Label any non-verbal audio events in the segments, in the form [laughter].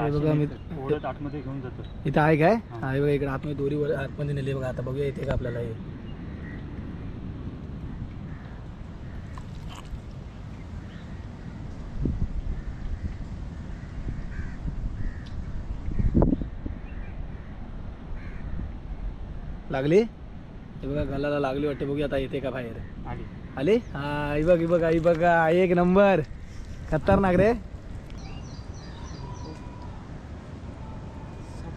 हे बघा मी ओढत आतमध्ये घेऊन जातो. इथं आहे काय? हा. बघा इकडे आतमध्ये दोरीवर आतमध्ये नेली बघा आता बघूया इथे का आपल्याला हे. लागली? हे बघा गलाला लागली वाटते बघूया आता येते का बाहेर. आली. हा बघ बघा ही बघा एक नंबर. खतरनाक रे.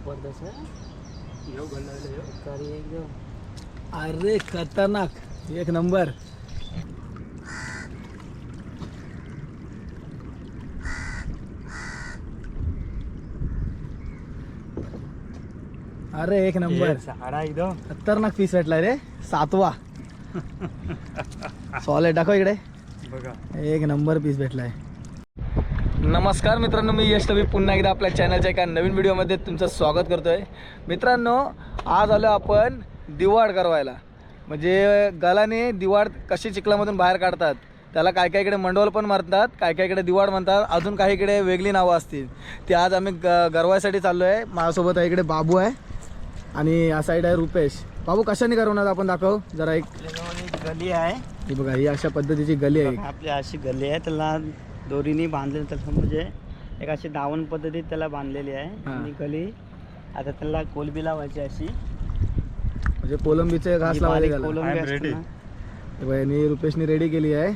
येऊ घडलं अरे खतरनाक एक नंबर। अरे एक नंबर। साडा एकदम। खतरनाक पीस भेटलाय रे सातवा। [laughs] सॉलेड दाखव इकडे। बघा। एक नंबर पीस भेटलाय. नमस्कार मित्रांनो मी यश तवी पुन्हा एकदा आपल्या चॅनलच्या एका नवीन व्हिडिओमध्ये तुमचं स्वागत करतोय. मित्रांनो आज आलो आपण दिवाड करवायला. म्हणजे गलाने दिवाड कशी चिखलामधून बाहेर काढतात त्याला काय काय इकडे मंडवल पण मारतात काय काय इकडे दिवाड म्हणतात अजून काही इकडे वेगळी नावं असतील. ते आज आम्ही ग गरवायसाठी चाललो आहे माझ्यासोबत आहे इकडे बाबू आहे आणि या साईड आहे रुपेश. बाबू कशाने करवणार आपण दाखव जरा एक. गली आहे. ही बघा ही अशा पद्धतीची गली आहे आपली अशी गली आहे त्याला दोरीने बांधलेली त्याला म्हणजे एक अशी दावण पद्धतीत त्याला बांधलेली आहे. हा. आणि गली आता त्याला कोलबी लावायची अशी. म्हणजे कोलंबीचे घास बारीक कोलंबी I am असते ready. ना, हे बघा, यांनी रुपेशनी रेडी केली आहे.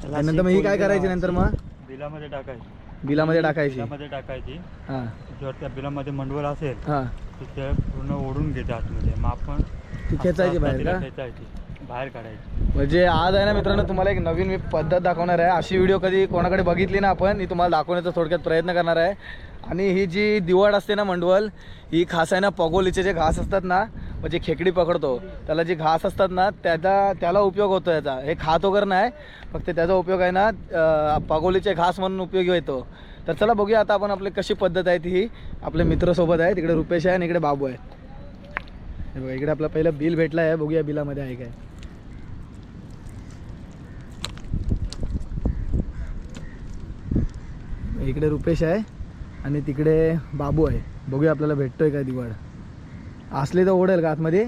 त्याला आणि अशी नंतर मग ही काय कोलबी करायची लावायची. नंतर मग? बिलामध्ये टाकायची. बिलामध्ये टाकायची. बिलामध्ये टाकायची. हा. जर त्या बिलामध्ये मंडवल असेल हा. तर ते पूर्ण ओढून घेते आतमध्ये. मग आपण ती खेचायची बाहेर का? खेचायची. बाहेर काढायची. म्हणजे आज आहे ना मित्रांनो तुम्हाला एक नवीन मी पद्धत दाखवणार आहे. अशी व्हिडिओ कधी कोणाकडे बघितली ना आपण ही तुम्हाला दाखवण्याचा थोडक्यात प्रयत्न करणार आहे. आणि ही जी दिवाड असते ना मंडवल ही खास आहे ना पगोलीचे जे घास असतात ना म्हणजे खेकडी पकडतो. त्याला जे घास असतात ना त्याचा त्याला उपयोग होतो याचा. हे खात वगैरे नाही फक्त त्याचा उपयोग आहे ना पगोलीचे घास म्हणून उपयोगी येतो. तर चला बघूया आता आपण आपली कशी पद्धत आहे ती. आपले मित्रसोबत आहे तिकडे रुपेश आहे आणि इकडे बाबू आहे हे बघा इकडे आपलं पहिलं बिल भेटलं आहे बघूया बिलामध्ये आहे काय. इकडे रुपेश आहे आणि तिकडे बाबू आहे. बघूया आपल्याला भेटतोय का दिवाळ. असले तर ओढेल का आतमध्ये?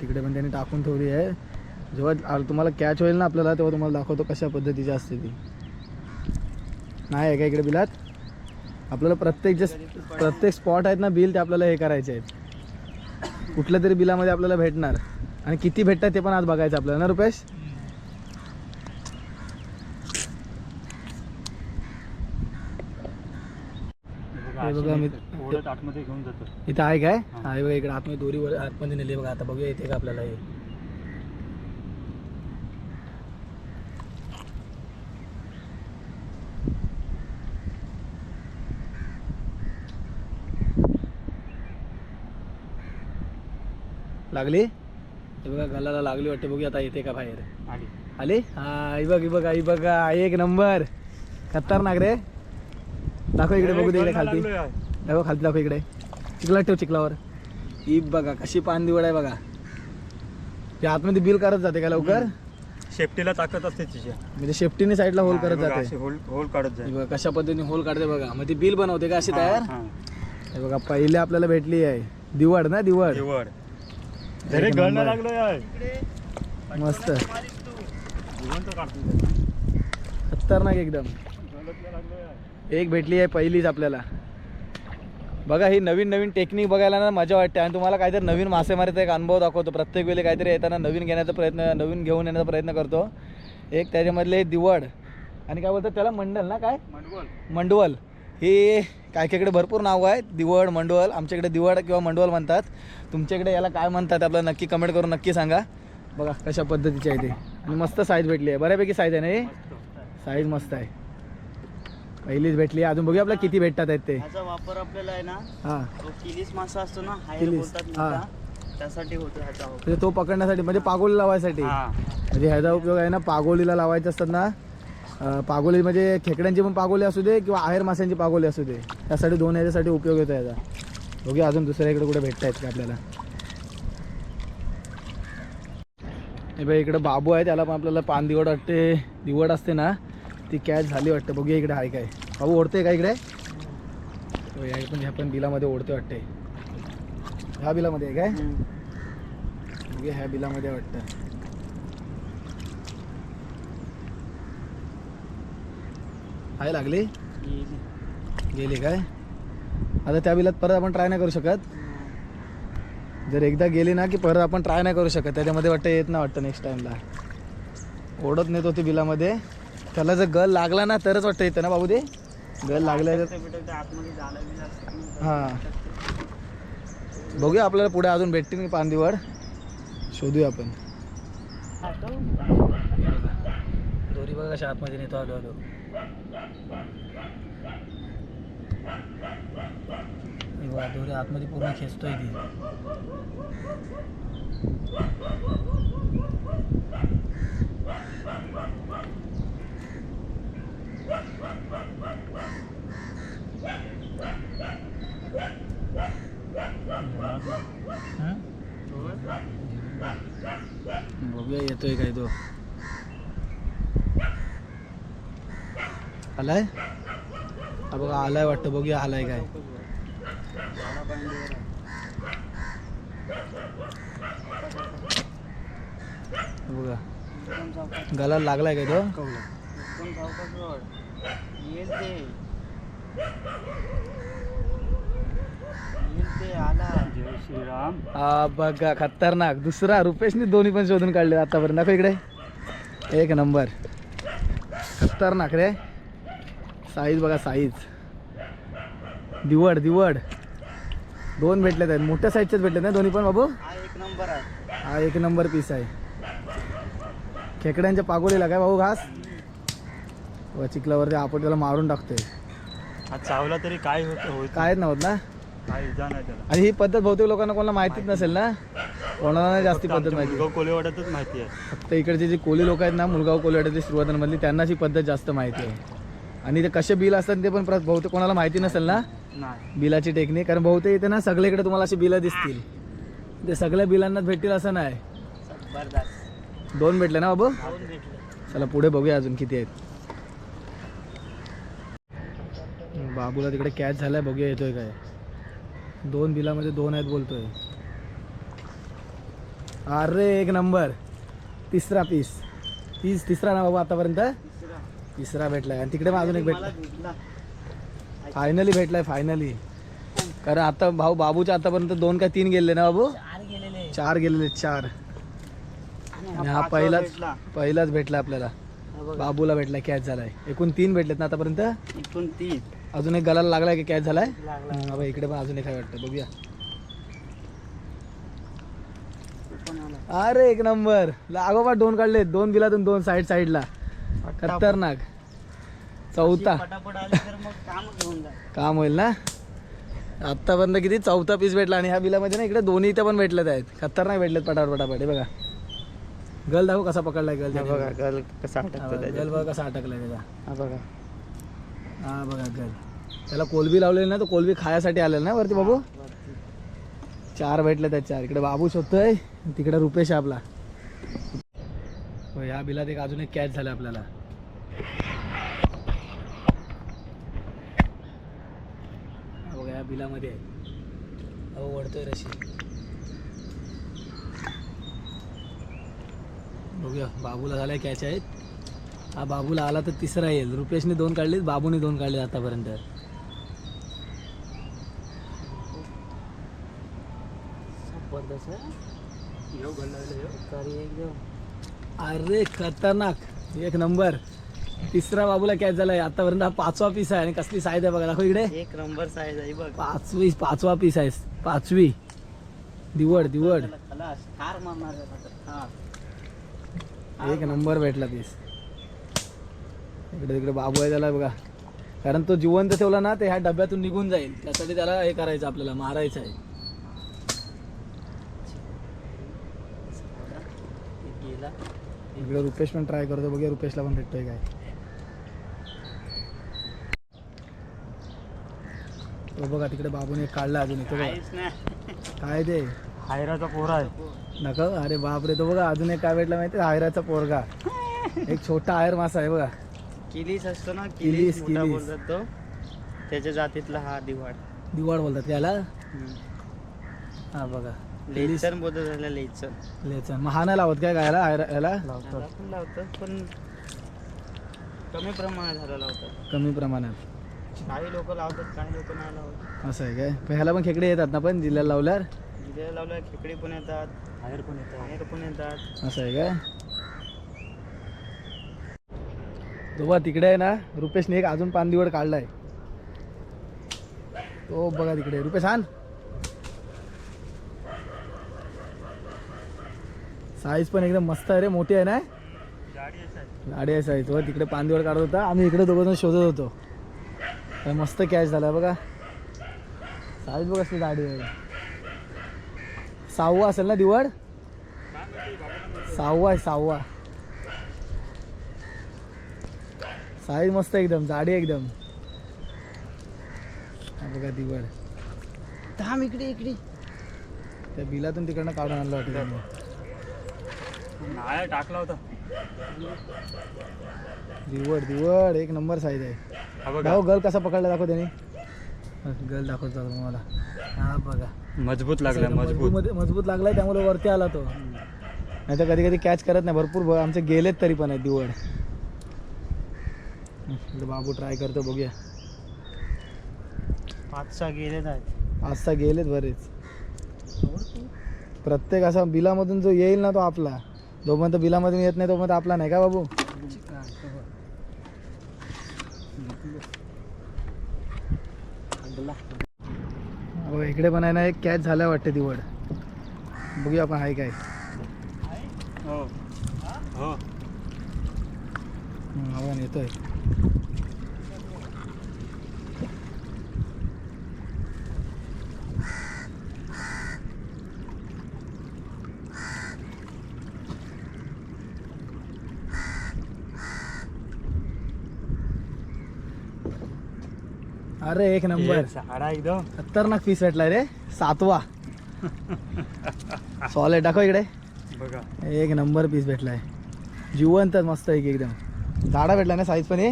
तिकडे पण त्यांनी टाकून ठेवली आहे. जेव्हा तुम्हाला कॅच होईल ना आपल्याला तेव्हा तुम्हाला दाखवतो कशा पद्धतीची असते ती. नाही आहे का इकडे बिलात? आपल्याला प्रत्येक जे प्रत्येक स्पॉट आहेत ना बिल ते आपल्याला हे करायचे आहेत. कुठल्या तरी बिलामध्ये आपल्याला भेटणार. आणि किती भेटतात ते पण आज बघायचं आपल्याला. ना रुपेश? इथं आहे काय? हा. हा हे बघा इकडे आतमध्ये दोरीवर आतमध्ये नेली बघा. आता बघूया इथे का आपल्याला हे. लागली? हे बघा गलाला लागली वाटते बघूया आता येते का बाहेर. आली. आली? हा ही बघ ही बघा ही बघा एक नंबर. खतरनाक रे. दाखव इकडे बघू दे इकडे खालती. दाखव खालती दाखव इकडे. चिखलात ठेव चिखलावर. ही बघा कशी पान दिवड आहे बघा. ते आतमध्ये बिल करत जाते का लवकर? शेपटीला ताकद असते तिच्या म्हणजे शेफ्टीने साईडला होल करत बघा, जाते. होल होल काढत हे बघा कशा पद्धतीने होल काढते बघा. मग ती बिल बनवते का अशी तयार? हा. बघा पहिले आपल्याला भेटली आहे. दिवाड ना दिवाड? निवड एक अरे गळणं. लागलोय आहे. मस्त. खतरनाक एकदम. एक भेटली आहे पहिलीच आपल्याला. बघा ही नवीन नवीन टेक्निक बघायला ना मजा वाटते. आणि तुम्हाला काहीतरी नवीन मासेमारीचा एक अनुभव दाखवतो. प्रत्येक वेळी काहीतरी येताना नवीन घेण्याचा प्रयत्न नवीन घेऊन येण्याचा प्रयत्न करतो. एक त्याच्यामधले दिवड. आणि काय बोलतात त्याला? मंडल ना काय? मंडवल. मंडवल. ही काय कायकडे भरपूर नावं आहेत. दिवड मंडवल आमच्याकडे दिवड किंवा मंडवल म्हणतात. तुमच्याकडे याला काय म्हणतात आपल्याला नक्की कमेंट करून नक्की सांगा. बघा कशा पद्धतीची आहे ते. आणि मस्त साईज भेटली आहे. बऱ्यापैकी साईज आहे ना ही? साईज मस्त आहे. पहिलीच भेटली आहे. अजून बघूया आपल्याला किती भेटतात आहेत ते. वापर आपल्याला आहे ना हां. तो किलीस मासा असतो ना हायर किलीस, बोलतात. मोठा त्यासाठी होतो ह्याचा वापर. म्हणजे तो पकडण्यासाठी म्हणजे पागोली लावायसाठी. हा. म्हणजे ह्याचा उपयोग आहे ना पागोलीला लावायचे असतात ना पागोली म्हणजे खेकड्यांची पण पागोली असू दे किंवा आहेर माशांची पागोली असू दे. त्यासाठी दोन ह्याच्यासाठी उपयोग येतो याचा. बघूया अजून दुसऱ्या इकडे कुठे भेटत आहेत का आपल्याला. हे बाई इकडे बाबू आहे त्याला पण आपल्याला पान दिवड वाटते. दिवड असते ना ती कॅच झाली वाटतं. बघूया इकडे आहे काय. बाबू ओढते का इकडे? हो, पण ह्या पण बिलामध्ये ओढते वाटते. ह्या बिलामध्ये आहे काय? बघूया ह्या बिलामध्ये वाटतं. आहे लागली. गेली. काय? आता त्या बिलात परत आपण ट्राय नाही करू शकत. जर एकदा गेली ना की परत आपण ट्राय नाही करू शकत. त्याच्यामध्ये वाटतं येत नाही वाटतं नेक्स्ट टाइमला ओढत नेत होती बिलामध्ये. त्याला जर गल लागला ना तरच वाटतं येतं ना बाबू ते गल लागल्या. हां. बघूया आपल्याला पुढे अजून भेटतील की पांदिवड शोधूया आपण. दोरी बघा कशा आतमध्ये नेतो आलो आलो. हे बघा, दोरी आतमध्ये पूर्ण खेचतोय ती? बघूया येतोय काय तो. आलाय? हा बघा आलाय वाटतं बघूया आलाय काय. बघा. गला लागलाय काय तो? श्रीराम हा बघा खतरनाक. दुसरा रुपेशने दोन्ही पण शोधून काढले आतापर्यंत. इकडे. एक नंबर. खतरनाक रे. साईज बघा साईज. दिवड दिवड. दोन भेटलेत आहेत. मोठ्या साईजचेच भेटलेत ना दोन्ही पण बाबू? हा एक नंबर आहे. हा एक नंबर पीस आहे. खेकड्यांच्या पागोलीला काय भाऊ घास? व चिखलावरती आपण त्याला मारून टाकतोय. चावला तरी काय होत कायच नव्हत ना? काय आणि ही पद्धत बहुतेक लोकांना कोणाला माहितीच नसेल ना? कोणाला नाही जास्ती पद्धत माहिती. कोलेवाड्यातच माहिती आहे. फक्त इकडचे जे कोली लोक आहेत ना मुलगाव कोलीवाड्यातली सुरुवातीमधली त्यांनाच ही पद्धत जास्त माहिती आहे. आणि ते कसे बिल असतात ते पण प्र- बहुतेक कोणाला माहिती नसेल ना? नाही. बिलाची टेक्निक कारण बहुतेक इथे ना सगळीकडे तुम्हाला अशी बिलं दिसतील. ते सगळ्या बिलांनाच भेटतील असं नाही. दोन भेटले ना बाबू? भेटले. चला पुढे बघूया अजून किती आहेत. बाबूला तिकडे कॅच झालाय बघूया येतोय काय. दोन बिलामध्ये दोन आहेत बोलतोय. अरे एक नंबर. तिसरा पीस तीस तिसरा ना बाबू आतापर्यंत? तिसरा भेटलाय. आणि तिकडे पण अजून एक भेटला भेटला फायनली भेटलाय फायनली कारण आता भाऊ बाबूच्या आतापर्यंत दोन का तीन गेले ना बाबू? चार गेलेले. चार आणि हा पहिलाच भेटला. पहिलाच भेटला आपल्याला. बाबूला भेटलाय कॅच झालाय. एकूण तीन भेटलेत ना आतापर्यंत? इथून तीन. अजून एक गलाला लागलाय की कॅच झालाय? बाबा इकडे पण अजून एक आहे वाटतं. बघूया. अरे एक नंबर. लागोबा दोन काढले दोन बिलातून दोन साईड साईडला खतरनाक. चौथा. अशी पटापट आली तर मग कामच घेऊन जा. काम होईल ना? आत्तापर्यंत किती चौथा पीस भेटला आणि ह्या बिलामध्ये ना इकडे दोन्ही इथे पण भेटलेत आहेत. खतरनाक भेटलेत पटापट पटापट. हे बघा. गल दाखव कसा पकडलाय गल. बघा गल कसा हा अटकतो गल बघा कसा अटकलाय त्याचा. हा बघा. हा बघा गल त्याला कोलबी लावलेली ना तो कोलबी खायासाठी आलेला ना वरती बाबू. चार भेटले त्यात चार. इकडे बाबू शोधतोय. तिकडे रुपेश आपला. हो, या बिलात एक अजून एक कॅच झाला आपल्याला. हा बघा या बिलामध्ये. आहे अहो वडतोय रशी. बघूया बाबूला झालाय कॅच आहेत. हा बाबूला आला तर तिसरा येईल. रुपेशने दोन काढले बाबूने दोन काढले आतापर्यंत. जबरदस्त अरे खतरनाक. एक नंबर. तिसरा बाबूला कॅच झालाय. आतापर्यंत हा पाचवा पीस आहे आणि कसली साईज आहे बघा. दाखव इकडे. एक नंबर साईज आहे बघ. पाचवी पाचवा पीस आहे. पाचवी. दिवड दिवड. एक नंबर भेटला पीस इकडे तिकडे बाबू आहे त्याला बघा. कारण तो जिवंत ठेवला ना ते ह्या डब्यातून निघून जाईल. त्यासाठी त्याला हे करायचं आपल्याला मारायचं आहे एक गेला इकडे रुपेश पण ट्राय करतो बघूया रुपेशला पण भेटतोय काय. तो बघा तिकडे बाबूने एक काढला अजून इथे बघा. काय ते? हायराचा पोरा आहे. दाखव अरे बापरे तो बघा अजून एक काय भेटला माहिती आयराचा पोरगा. एक छोटा आयर मासा आहे बघा. किलीस असतो ना किलीस, किलीस. बोलतात तो. त्याच्या जातीतला हा दिवाड. दिवाड बोलतात त्याला? हा बघा. लेचन बोलतो त्याला लेचन लेचन मग हा नाही लावत काय गायला? आयर याला? त्याला पण लावतात पण कमी प्रमाणात झालं लावतात. कमी प्रमाणात. काही लोक लावतात काही लोक नाही लावत. असं आहे काय? पण ह्याला पण खेकडे येतात ना पण जिल्ह्याला लावल्यावर? जिथे लावल्या खेकडे पण येतात. हायर पण येतो बाहेर पण येतात. असं आहे काय? तो बघा तिकडे आहे ना रुपेशने एक अजून पानदिवड काढलाय. तो बघा तिकडे. रुपेश आण. साईज पण एकदम मस्त आहे रे मोठी आहे ना? गाडी आहे साईज तो तिकडे पानदिवड काढत होता. आम्ही इकडे दोघं जण शोधत होतो. तर मस्त कॅच झाला बघा. साईज बघ असली गाडी आहे. सहावा असेल ना दिवड? सहावा आहे सहावा. साईज मस्त एकदम जाडी एकदम. बघा दिवड. थांब इकडे इकडे. त्या बिलातून तिकडनं काढून आणलं वाटतं नाही टाकला होता. दिवड दिवड एक नंबर साईज आहे. हा बघा. दाखव गल कसा पकडला दाखव त्याने. गल दाखवतो मला हा बघा. मजबूत लागला मजबूत. मजबूत मजबूत लागलाय त्यामुळे वरती आला तो. नाही तर कधी कधी कॅच करत नाही भरपूर ब- आमचे गेलेत तरी पण आहेत दिवड. इकडे बाबू ट्राय करतो बघूया. पाच सहा गेलेत आहेत. पाच सहा गेलेत बरेच. प्रत्येक असा बिलामधून जो येईल ना तो आपला. जोपर्यंत बिलामधून येत नाही तोपर्यंत आपला नाही का बाबू? हो इकडे पण आहे ना एक कॅच झाला वाटते दिवड बघूया आपण आहे काय. हो. हो. येतोय. अरे एक नंबर. झाडा एकदम. खतरनाक पीस भेटलाय रे. सातवा. [laughs] सॉलेड दाखव इकडे. बघा. एक नंबर पीस भेटलाय. जिवंत मस्त आहे की एकदम. झाडा भेटला ना साईज पण हे?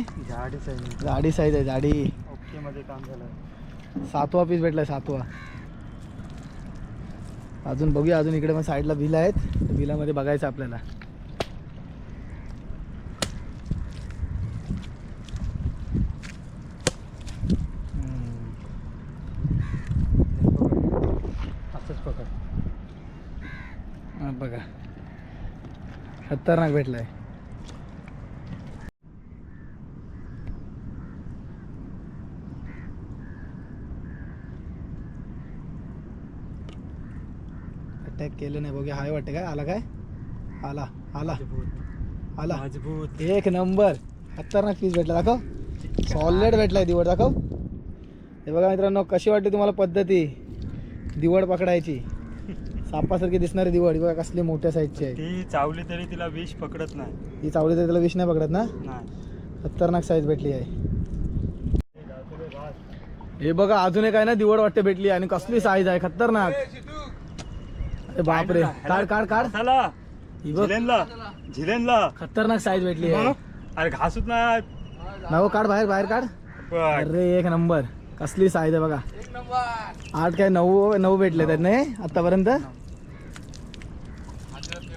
साईज आहे जाडी ओके मध्ये काम झालं सातवा पीस भेटलाय सातवा. अजून बघूया अजून इकडे पण साईडला बिल आहेत. बिलामध्ये बघायचं आपल्याला हम्म. असंच पकड हा बघा खतरनाक भेटलाय. अटॅक केलं नाही बघूया. हाय वाटते काय? आला काय? आला आला. आला. मजबूत एक नंबर. खतरनाक पीस भेटला दाखव. सॉलिड भेटलाय दिवड दाखव. हे बघा मित्रांनो कशी वाटते तुम्हाला पद्धती? दिवड पकडायची. सापासारखी दिसणारी दिवड ही बघा कसली मोठ्या साईजची आहे. ती चावली तरी तिला विष पकडत नाही. ही चावली तर त्याला विष नाही पकडत ना? नाही. खतरनाक साईज भेटली आहे. हे बघा अजून एक आहे ना दिवड वाटते भेटली आणि कसली साईज आहे खतरनाक. अरे बापरे. काढ काढ काढ. चला ही बघ. झिलेनला. झिलेनला. खतरनाक साईज भेटली आहे. अरे घासूत नाही. नाव काढ बाहेर बाहेर काढ. बघ. अरे एक नंबर कसली साईज आहे बघा. आठ काय नऊ नऊ भेटले नाही? आतापर्यंत? हे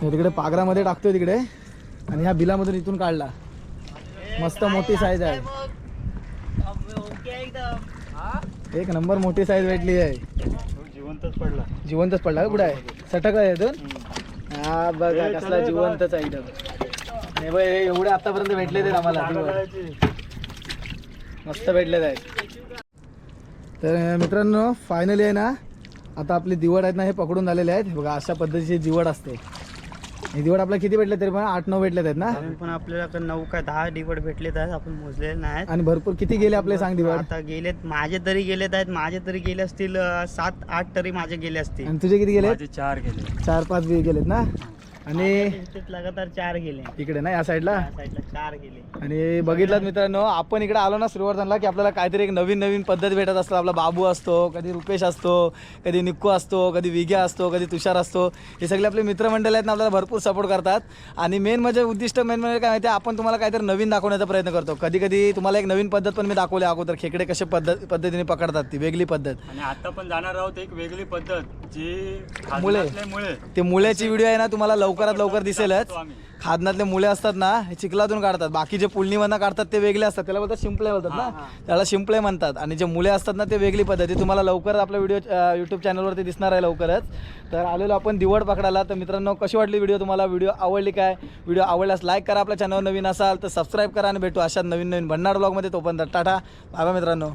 तिकडे पागरामध्ये टाकतोय तिकडे. आणि ह्या बिलामधून इथून काढला. मस्त मोठी साईज आहे. एक नंबर मोठी साईज भेटली आहे. जिवंतच पडला जिवंतच पडला का कुठे आहे? सटक आहे इथून हा बघा कसला जिवंतच आहे एकदम नाही बाई एवढे आतापर्यंत भेटले ते आम्हाला. मस्त भेटलेत आहेत. तर मित्रांनो फायनली आहे ना आता आपली दिवड आहेत ना हे पकडून आलेले आहेत. बघा अशा पद्धतीची जिवड असते. दिवड आपल्याला किती भेटले तरी पण आठ नऊ भेटलेत आहेत ना? अजून पण आपल्याला क- नऊ काय दहा डिवड भेटलेत आहेत आपण मोजलेले नाहीत. आणि भरपूर किती गेले आपले सांग दिवड? आता गेलेत माझे तरी गेलेत आहेत माझे तरी गेले असतील सात आठ तरी माझे गेले असतील. आणि तुझे किती गेले माझे चार गेले. चार पाच बी गेलेत ना? आणि लगातार चार गेले. इकडे ना या साईडला? चार गेले. आणि बघितलं मित्रांनो आपण इकडे आलो ना श्रीवर्धनला की आपल्याला काहीतरी एक नवीन नवीन पद्धत भेटत असतो. आपला बाबू असतो कधी रुपेश असतो कधी निक्कू असतो कधी विग्या असतो कधी तुषार असतो. हे सगळे आपले मित्रमंडळ आहेत ना आपल्याला भरपूर सपोर्ट करतात. आणि मेन म्हणजे उद्दिष्ट मेन म्हणजे काय माहिती आहे, आपण तुम्हाला काहीतरी नवीन दाखवण्याचा प्रयत्न करतो. कधी कधी तुम्हाला एक नवीन पद्धत पण मी दाखवली अगोदर खेकडे कसे पद्धत पद्धतीने पकडतात ती वेगळी पद्धत. आणि आता पण जाणार आहोत एक वेगळी पद्धत. जी मुळे. मुळे ते मुळ्याची व्हिडिओ आहे ना तुम्हाला लवकरात लवकर दिसेलच. खादनातले मुळे असतात ना हे चिखलातून काढतात. बाकी जे पुलणीमधनं काढतात ते वेगळे असतात. त्याला बोलतात शिंपले बोलतात ना. त्याला शिंपले म्हणतात. आणि जे मुले असतात ना ते वेगळी पद्धती तुम्हाला लवकर आपल्या व्हिडिओ यूट्यूब चॅनलवरती दिसणार आहे लवकरच. तर आलेलो आपण दिवड पकडायला. तर मित्रांनो कशी वाटली व्हिडिओ तुम्हाला? व्हिडिओ आवडली काय? व्हिडिओ आवडल्यास लाईक करा. आपल्या चॅनलवर नवीन असाल तर सबस्क्राईब करा आणि भेटू अशा नवीन नवीन भन्नाड ब्लॉगमध्ये तोपर्यंत टाटा. बाबा मित्रांनो.